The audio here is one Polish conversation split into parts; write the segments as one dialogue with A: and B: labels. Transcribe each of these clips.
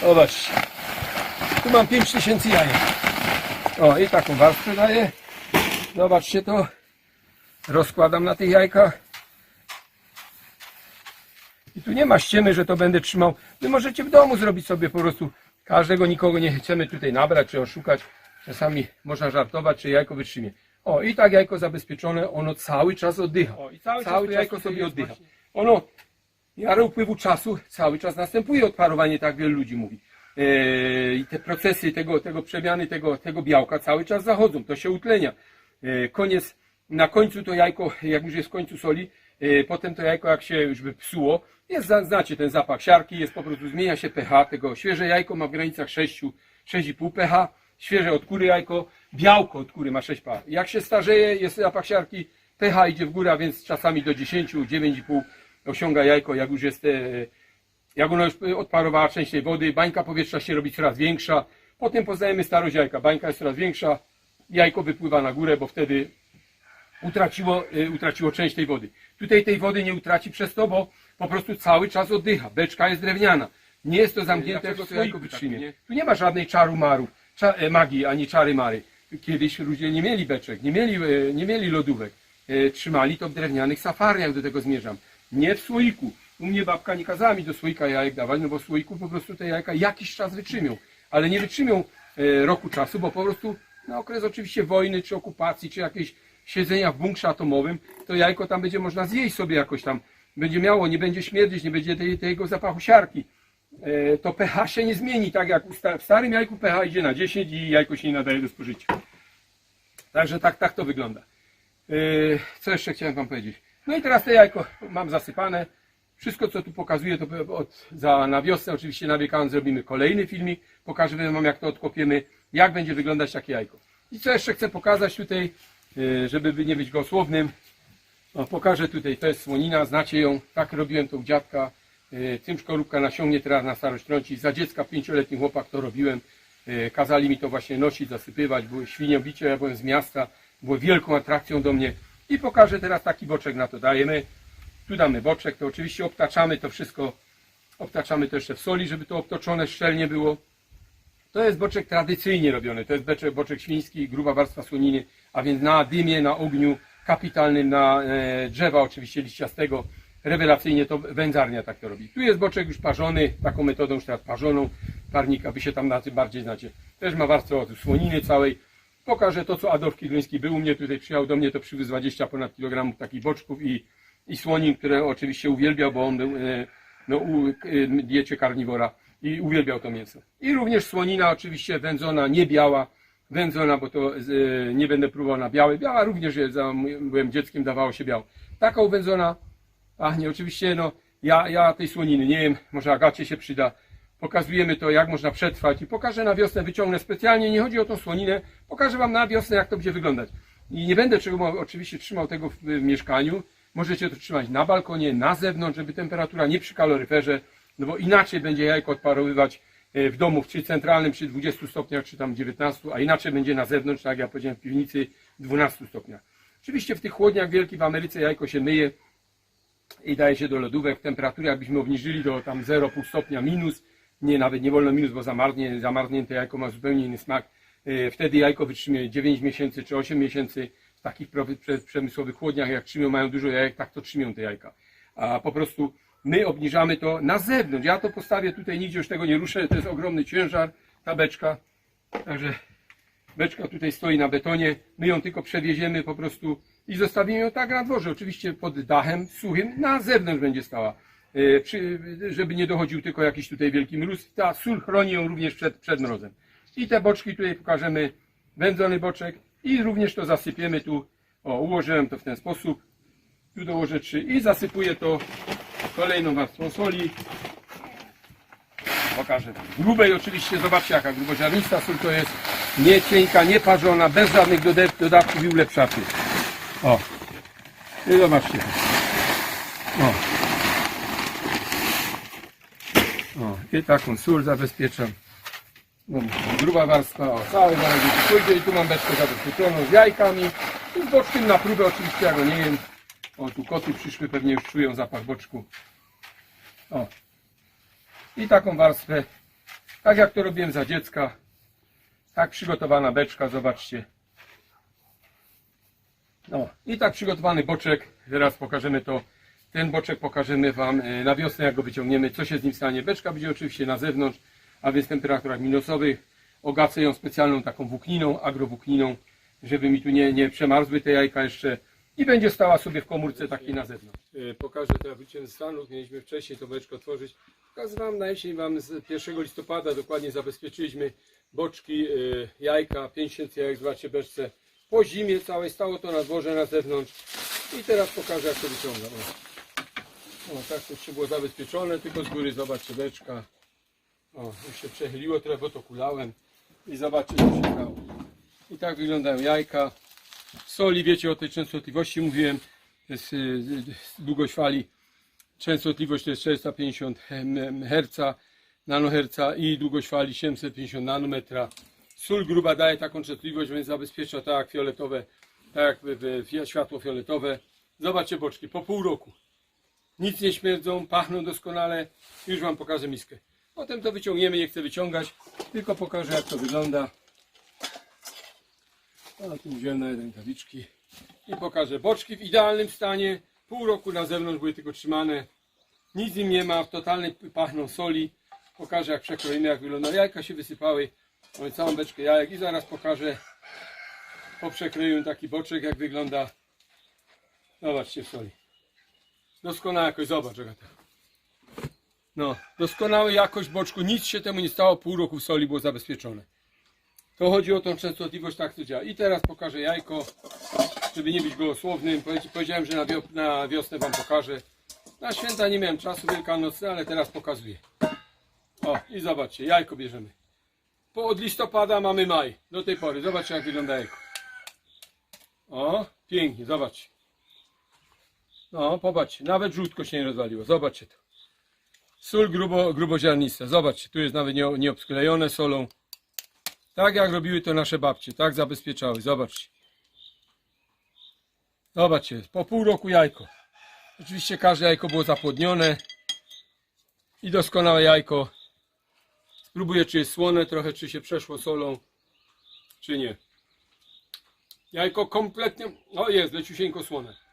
A: Zobaczcie. Tu mam 5000 jajek. O, i taką warstwę daję. Zobaczcie to. Rozkładam na tych jajkach. I tu nie ma ściemy, że to będę trzymał. Wy możecie w domu zrobić sobie po prostu. Każdego, nikogo nie chcemy tutaj nabrać czy oszukać. Czasami można żartować, czy jajko wytrzymie. O, i tak jajko zabezpieczone, ono cały czas oddycha.
B: O, i cały,
A: Cały
B: czas
A: jajko
B: tutaj
A: sobie oddycha.
B: właśnie-
A: Ono, miarę upływu czasu, cały czas następuje odparowanie, tak wielu ludzi mówi. Eee, I te procesy tego, tego przemiany, tego, tego białka cały czas zachodzą, to się utlenia. Eee, koniec, na końcu to jajko, jak już jest w końcu soli, eee, potem to jajko jak się już by psuło, jest, znacie ten zapach siarki, jest po prostu, zmienia się pH tego, świeże jajko ma w granicach 6, 6,5 pH, świeże od kury jajko, białko od kury ma 6 pH. Jak się starzeje, jest zapach siarki, pH idzie w górę, a więc czasami do 10, 9,5 osiąga jajko, jak już jest, e, jak ono już odparowała część tej wody, bańka powietrza się robi coraz większa, potem poznajemy starość jajka, bańka jest coraz większa, jajko wypływa na górę, bo wtedy utraciło, y, utraciło część tej wody. Tutaj tej wody nie utraci przez to, bo po prostu cały czas oddycha. Beczka jest drewniana. Nie jest to zamknięte
B: Dlaczego
A: w
B: to
A: słoiku
B: jajko
A: wytrzymie.
B: takie, nie?
A: Tu nie ma żadnej czaru maru, cza, e, magii, ani czary mary. Kiedyś ludzie nie mieli beczek, nie mieli, e, nie mieli lodówek. E, Trzymali to w drewnianych safariach, do tego zmierzam. Nie w słoiku. U mnie babka nie kazała mi do słoika jajek dawać, no bo w słoiku po prostu te jajka jakiś czas wytrzymią. Ale nie wytrzymią e, roku czasu, bo po prostu na okres oczywiście wojny, czy okupacji, czy jakieś siedzenia w bunkrze atomowym, to jajko tam będzie można zjeść sobie jakoś tam. Będzie miało, nie będzie śmierdzieć, nie będzie tej, tego zapachu siarki. E, To pH się nie zmieni, tak jak w starym jajku pH idzie na 10 i jajko się nie nadaje do spożycia. Także tak, tak to wygląda. E, Co jeszcze chciałem Wam powiedzieć? No i teraz te jajko mam zasypane. Wszystko, co tu pokazuję, to od, za, na wiosnę oczywiście na wiekant zrobimy kolejny filmik. Pokażemy Wam, jak to odkopiemy, jak będzie wyglądać takie jajko. I co jeszcze chcę pokazać tutaj, e, żeby nie być gołosłownym. O, pokażę tutaj, to jest słonina, znacie ją, tak robiłem to u dziadka. E, Tym szkorupka nasiągnie teraz na starość trąci. Za dziecka pięcioletni chłopak to robiłem. E, Kazali mi to właśnie nosić, zasypywać. Były świniobicie, ja byłem z miasta. Było wielką atrakcją do mnie. I pokażę teraz taki boczek na to dajemy. Tu damy boczek, to oczywiście obtaczamy to wszystko. Obtaczamy to jeszcze w soli, żeby to obtoczone szczelnie było. To jest boczek tradycyjnie robiony. To jest boczek, boczek świński, gruba warstwa słoniny, a więc na dymie, na ogniu kapitalnym, na e, drzewa oczywiście liściastego. Rewelacyjnie to wędzarnia tak to robi. Tu jest boczek już parzony, taką metodą już teraz parzoną parnika, wy się tam na tym bardziej znacie. Też ma warstwę od słoniny całej. Pokażę to, co Adolf Kidloński był u mnie, tutaj przyjechał do mnie, to przywiózł 20 ponad kilogramów takich boczków i, i słonin, które oczywiście uwielbiał, bo on był e, no, u e, diecie karniwora i uwielbiał to mięso. I również słonina oczywiście wędzona, nie biała, wędzona, bo to e, nie będę próbował na białe. Biała również, za, byłem dzieckiem, dawało się białą. Taką wędzona, ach nie, oczywiście, no, ja, ja tej słoniny nie wiem, może Agacie się przyda. Pokazujemy to, jak można przetrwać i pokażę na wiosnę, wyciągnę specjalnie, nie chodzi o tą słoninę, pokażę Wam na wiosnę, jak to będzie wyglądać. I nie będę oczywiście trzymał tego w, w mieszkaniu, możecie to trzymać na balkonie, na zewnątrz, żeby temperatura nie przy kaloryferze, no bo inaczej będzie jajko odparowywać e, w domu, czy centralnym, przy 20 stopniach, czy tam 19, a inaczej będzie na zewnątrz, tak jak ja powiedziałem, w piwnicy 12 stopniach. Oczywiście w tych chłodniach wielkich w Ameryce jajko się myje, i daje się do lodówek. Temperaturę jakbyśmy obniżyli do tam 0,5 stopnia minus, nie nawet nie wolno minus, bo zamarznie, zamarznięte jajko ma zupełnie inny smak. E, Wtedy jajko wytrzymie 9 miesięcy czy 8 miesięcy w takich przemysłowych chłodniach, jak trzymią, mają dużo jajek, tak to trzymią te jajka. A po prostu my obniżamy to na zewnątrz. Ja to postawię tutaj, nigdzie już tego nie ruszę, to jest ogromny ciężar, ta beczka. Także Beczka tutaj stoi na betonie, my ją tylko przewieziemy po prostu i zostawimy ją tak na dworze, oczywiście pod dachem suchym, na zewnątrz będzie stała, żeby nie dochodził tylko jakiś tutaj wielki mróz. Ta sól chroni ją również przed, przed mrozem. I te boczki tutaj pokażemy, wędzony boczek i również to zasypiemy tu, o ułożyłem to w ten sposób, tu dołożę trzy i zasypuję to kolejną warstwą soli, pokażę. Grubej oczywiście, zobaczcie jaka gruboziarnista sól to jest. Nie cienka, nie parzona, bez żadnych dodatków i ulepszaczy. O. I zobaczcie. O. O. I taką sól zabezpieczam. No, gruba warstwa, o, całe zaraz tu pójdzie i tu mam beczkę zabezpieczoną z jajkami. I z boczkiem na próbę oczywiście ja go nie jem. O, tu koty przyszły, pewnie już czują zapach boczku. O. I taką warstwę Tak jak to robiłem za dziecka. Tak przygotowana beczka, zobaczcie. No i tak przygotowany boczek. Teraz pokażemy to. Ten boczek pokażemy Wam e, na wiosnę, jak go wyciągniemy, co się z nim stanie. Beczka będzie oczywiście na zewnątrz, a więc w temperaturach minusowych. Ogacę ją specjalną taką włókniną, agrowłókniną, żeby mi tu nie, nie przemarzły te jajka jeszcze. I będzie stała sobie w komórce takiej na zewnątrz. E, Pokażę teraz wróciłem z Stanów. Mieliśmy wcześniej to beczkę otworzyć. Pokazywałem na jesień Wam z 1 listopada dokładnie zabezpieczyliśmy boczki, e, jajka, 5000 jajek, zobaczcie beczce. Po zimie całej stało to na dworze na zewnątrz. I teraz pokażę jak to wyciągam. O, o tak to jeszcze było zabezpieczone, tylko z góry zobaczcie beczka. O, już się przechyliło trochę, bo to kulałem. I zobaczcie co się stało. I tak wyglądają jajka. Soli, wiecie o tej częstotliwości mówiłem. To jest y, y, długość fali. Częstotliwość to jest 450 Hz, nanoherca i długość fali 750 nanometra. Sól gruba daje taką częstotliwość, więc zabezpiecza tak fioletowe, tak jak światło fioletowe. Zobaczcie boczki, po pół roku. Nic nie śmierdzą, pachną doskonale. Już Wam pokażę miskę. Potem to wyciągniemy, nie chcę wyciągać, tylko pokażę jak to wygląda. A tu wziąłem na rękawiczki i pokażę. Boczki w idealnym stanie, pół roku na zewnątrz były tylko trzymane. Nic im nie ma, w totalnej pachną soli. Pokażę jak przekroimy, jak wygląda. Jajka się wysypały. Mamy całą beczkę jajek i zaraz pokażę po przekroju taki boczek jak wygląda. Zobaczcie w soli. Doskonała jakość, zobacz Agata. No, doskonała jakość boczku, nic się temu nie stało, pół roku soli było zabezpieczone. To chodzi o tą częstotliwość, tak to działa. I teraz pokażę jajko, żeby nie być gołosłownym. Powiedz- Powiedziałem, że na wiosnę Wam pokażę. Na święta nie miałem czasu wielkanocne, ale teraz pokazuję. O, i zobaczcie, jajko bierzemy. Po od listopada mamy maj. Do tej pory. Zobaczcie jak wygląda jajko. O, pięknie, zobaczcie. No, popatrzcie, nawet żółtko się nie rozwaliło. Zobaczcie to. Sól grubo, gruboziarnista. Zobaczcie, tu jest nawet nie, nie obsklejone solą. Tak jak robiły to nasze babcie, tak zabezpieczały. Zobaczcie. Zobaczcie, po pół roku jajko. Oczywiście każde jajko było zapłodnione. I doskonałe jajko. Spróbuję, czy jest słone trochę, czy się przeszło solą, czy nie. Jajko kompletnie, o jest, leciusieńko słone.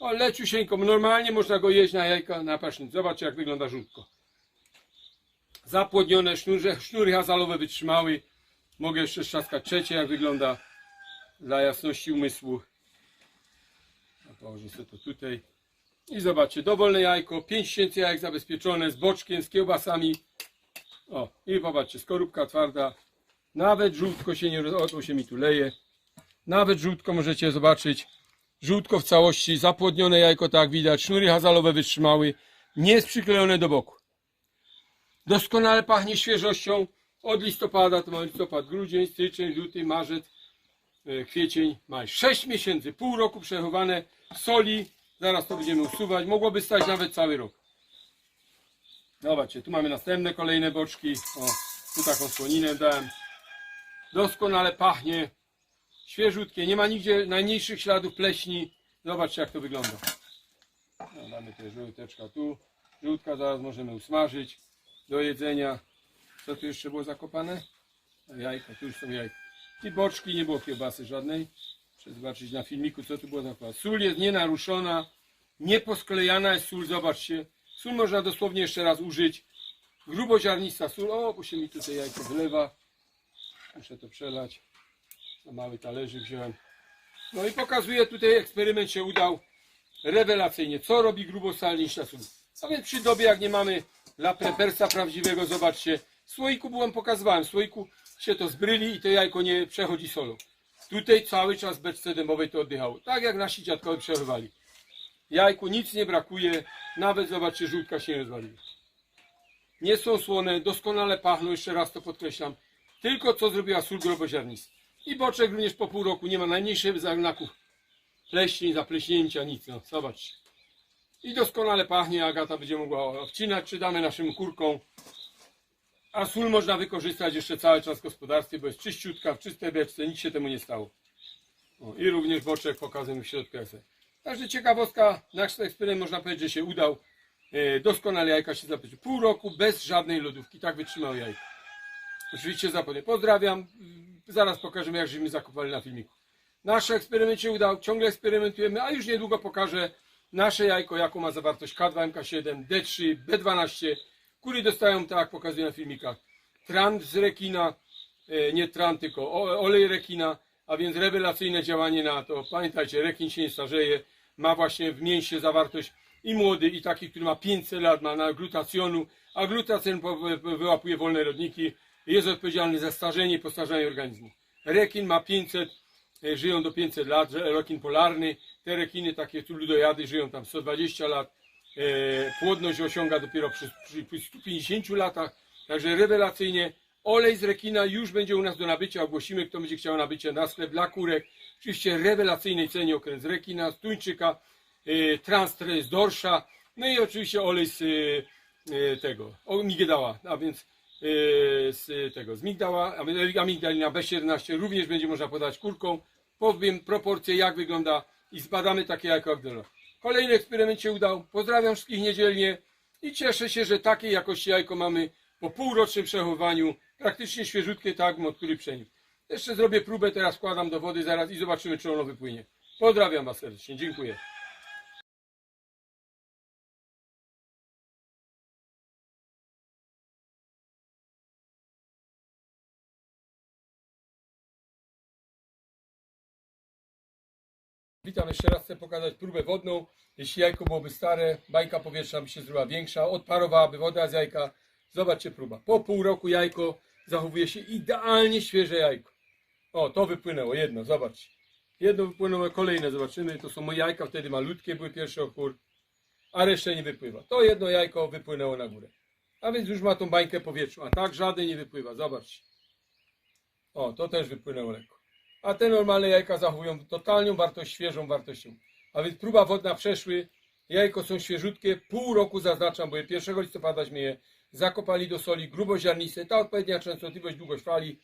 A: O, leciusieńko, normalnie można go jeść na jajka, na pasznic. Zobaczcie, jak wygląda żółtko. Zapłodnione sznurze, sznury hazalowe wytrzymały. Mogę jeszcze strzaskać trzecie, jak wygląda dla jasności umysłu. Położę sobie to tutaj. I zobaczcie, dowolne jajko, 5000 jajek zabezpieczone z boczkiem, z kiełbasami. O, i popatrzcie, skorupka twarda. Nawet żółtko się nie roz... O, to się mi tu leje. Nawet żółtko możecie zobaczyć. Żółtko w całości, zapłodnione jajko, tak jak widać. Sznury hazalowe wytrzymały. Nie jest przyklejone do boku. Doskonale pachnie świeżością. Od listopada, to mamy listopad, grudzień, styczeń, luty, marzec, e, kwiecień, maj. 6 miesięcy, pół roku przechowane soli. Zaraz to będziemy usuwać. Mogłoby stać nawet cały rok. Zobaczcie, tu mamy następne kolejne boczki. O, tu taką słoninę dałem. Doskonale pachnie. Świeżutkie, nie ma nigdzie najmniejszych śladów pleśni. Zobaczcie jak to wygląda. No, damy te żółteczka tu. Żółtka zaraz możemy usmażyć do jedzenia. Co tu jeszcze było zakopane? Jajka, tu już są jajka. I boczki, nie było kiełbasy żadnej. Muszę zobaczyć na filmiku, co tu było zakopane. Sól jest nienaruszona, nieposklejana jest sól, zobaczcie. Sól można dosłownie jeszcze raz użyć. Gruboziarnista sól. O, bo się mi tutaj jajko wylewa. Muszę to przelać. Na mały talerzyk wziąłem. No i pokazuję tutaj, eksperyment się udał rewelacyjnie. Co robi grubosalnista sól? A więc przy dobie, jak nie mamy la prepersa prawdziwego, zobaczcie. W słoiku byłem pokazywałem. W słoiku się to zbryli i to jajko nie przechodzi solą. Tutaj cały czas beczce dębowej to oddychało. Tak jak nasi dziadkowie przechowali. Jajku nic nie brakuje. Nawet zobaczcie, żółtka się nie rozwaliła. Nie są słone, doskonale pachną, jeszcze raz to podkreślam. Tylko co zrobiła sól groboziarnista. I boczek również po pół roku nie ma najmniejszych znaków pleśni, zapleśnięcia, nic. No, zobaczcie. I doskonale pachnie, Agata będzie mogła wcinać, czy damy naszym kurkom. A sól można wykorzystać jeszcze cały czas w gospodarstwie, bo jest czyściutka, w czystej beczce, nic się temu nie stało. O, I również boczek pokazuję w środku. jest. Także ciekawostka, nasz eksperyment można powiedzieć, że się udał. E, Doskonale jajka się zabezpieczyły. Pół roku bez żadnej lodówki. Tak wytrzymały jajka. Oczywiście zapewne. Pozdrawiam. Zaraz pokażemy, jak żeśmy zakupali na filmiku. Nasz eksperyment się udał. Ciągle eksperymentujemy, a już niedługo pokażę nasze jajko, jaką ma zawartość K2, MK7, D3, B12. Kury dostają, tak jak pokazuję na filmikach, tran z rekina, e, nie tran, tylko olej rekina, a więc rewelacyjne działanie na to. Pamiętajcie, rekin się nie starzeje, ma właśnie w mięsie zawartość i młody, i taki, który ma 500 lat, ma na glutacjonu, a glutacjon wyłapuje wolne rodniki, jest odpowiedzialny za starzenie i postarzenie organizmu. Rekin ma 500, e, żyją do 500 lat, rekin polarny, te rekiny takie tu ludojady żyją tam 120 lat, e, płodność osiąga dopiero przy, przy, przy 150 latach, także rewelacyjnie. Olej z rekina już będzie u nas do nabycia, ogłosimy, kto będzie chciał nabycie na sklep dla kurek. Oczywiście rewelacyjnej cenie okręt z rekina, z tuńczyka, e, z dorsza, no i oczywiście olej z e, e, tego, o, migdała, a więc e, z tego, z migdała, amigdalina B17 również będzie można podać kurką. Powiem proporcje, jak wygląda i zbadamy takie jajko jak. Kolejny eksperyment się udał. Pozdrawiam wszystkich niedzielnie i cieszę się, że takiej jakości jajko mamy po półrocznym przechowaniu. Praktycznie świeżutkie tak, od który przeniósł. Jeszcze zrobię próbę, teraz wkładam do wody zaraz i zobaczymy, czy ono wypłynie. Pozdrawiam Was serdecznie, dziękuję. Witam jeszcze raz, chcę pokazać próbę wodną. Jeśli jajko byłoby stare, bańka powietrzna by się zrobiła większa, odparowałaby woda z jajka. Zobaczcie próba. Po pół roku jajko zachowuje się idealnie świeże jajko. O, to wypłynęło, jedno, zobaczcie. Jedno wypłynęło, kolejne zobaczymy. To są moje jajka, wtedy malutkie były pierwsze okór, a resztę nie wypływa. To jedno jajko wypłynęło na górę. A więc już ma tą bańkę powietrzną, a tak żaden nie wypływa, zobaczcie. O, to też wypłynęło lekko a te normalne jajka zachowują totalną wartość, świeżą wartością. A więc próba wodna przeszły, jajko są świeżutkie, pół roku zaznaczam, bo je 1 listopadaśmy je zakopali do soli, gruboziarniste, ta odpowiednia częstotliwość, długość fali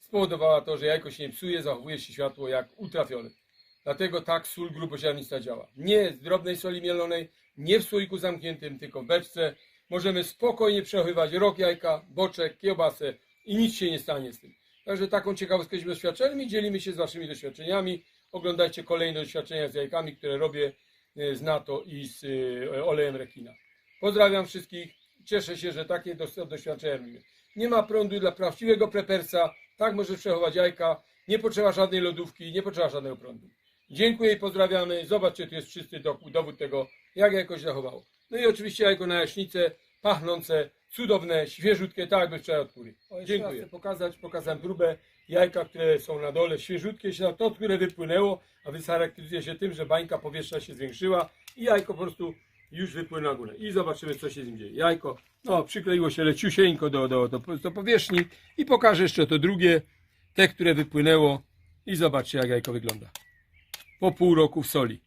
A: spowodowała to, że jajko się nie psuje, zachowuje się światło jak ultrafiolet. Dlatego tak sól gruboziarnista działa. Nie z drobnej soli mielonej, nie w słoiku zamkniętym, tylko w beczce. Możemy spokojnie przechowywać rok jajka, boczek, kiełbasę i nic się nie stanie z tym. Także taką ciekawostkę doświadczeniami i dzielimy się z Waszymi doświadczeniami. Oglądajcie kolejne doświadczenia z jajkami, które robię e, z NATO i z e, olejem rekina. Pozdrawiam wszystkich. Cieszę się, że takie doświadczenia robimy. Nie ma prądu dla prawdziwego prepersa. Tak możesz przechować jajka. Nie potrzeba żadnej lodówki, nie potrzeba żadnego prądu. Dziękuję i pozdrawiamy. Zobaczcie, tu jest czysty dowód, tego, jak jajko się zachowało. No i oczywiście jajko na jaśnicę, pachnące, cudowne, świeżutkie, tak jakby wczoraj od kury. Dziękuję. Chcę pokazać, pokazałem próbę jajka, które są na dole, świeżutkie, się- to, które wypłynęło, a więc charakteryzuje się tym, że bańka powietrzna się zwiększyła i jajko po prostu już wypłynęło na górę. I zobaczymy, co się z nim dzieje. Jajko, no, przykleiło się leciusieńko do, do, do, do powierzchni i pokażę jeszcze to drugie, te, które wypłynęło i zobaczcie, jak jajko wygląda. Po pół roku w soli.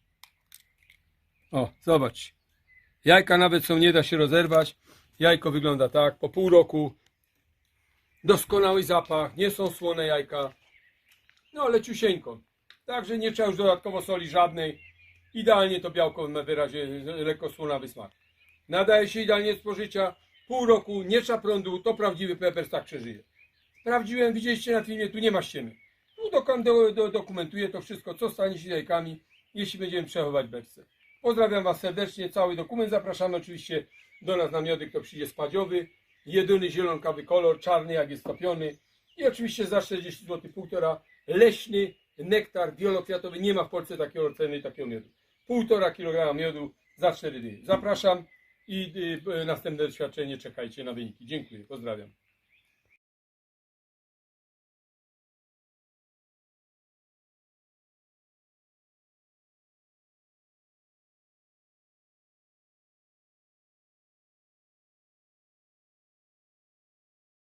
A: O, zobacz. Jajka nawet są, nie da się rozerwać. Jajko wygląda tak, po pół roku. Doskonały zapach, nie są słone jajka. No, leciusieńko. Także nie trzeba już dodatkowo soli żadnej. Idealnie to białko ma wyrazie lekko słonawy smak. Nadaje się idealnie spożycia. Pół roku, nie trzeba prądu, to prawdziwy pepers tak przeżyje. Sprawdziłem, widzieliście na filmie, tu nie ma ściemy. Tu do, do, do, dokumentuję to wszystko, co stanie się jajkami, jeśli będziemy przechowywać beczce. Pozdrawiam Was serdecznie, cały dokument zapraszamy oczywiście do nas na miody, kto przyjdzie spadziowy, jedyny zielonkawy kolor, czarny jak jest topiony i oczywiście za 40 zł półtora leśny nektar wielokwiatowy, nie ma w Polsce takiego ceny i takiego miodu. Półtora kilograma miodu za 4 dni. Zapraszam i y, y, następne doświadczenie czekajcie na wyniki. Dziękuję, pozdrawiam.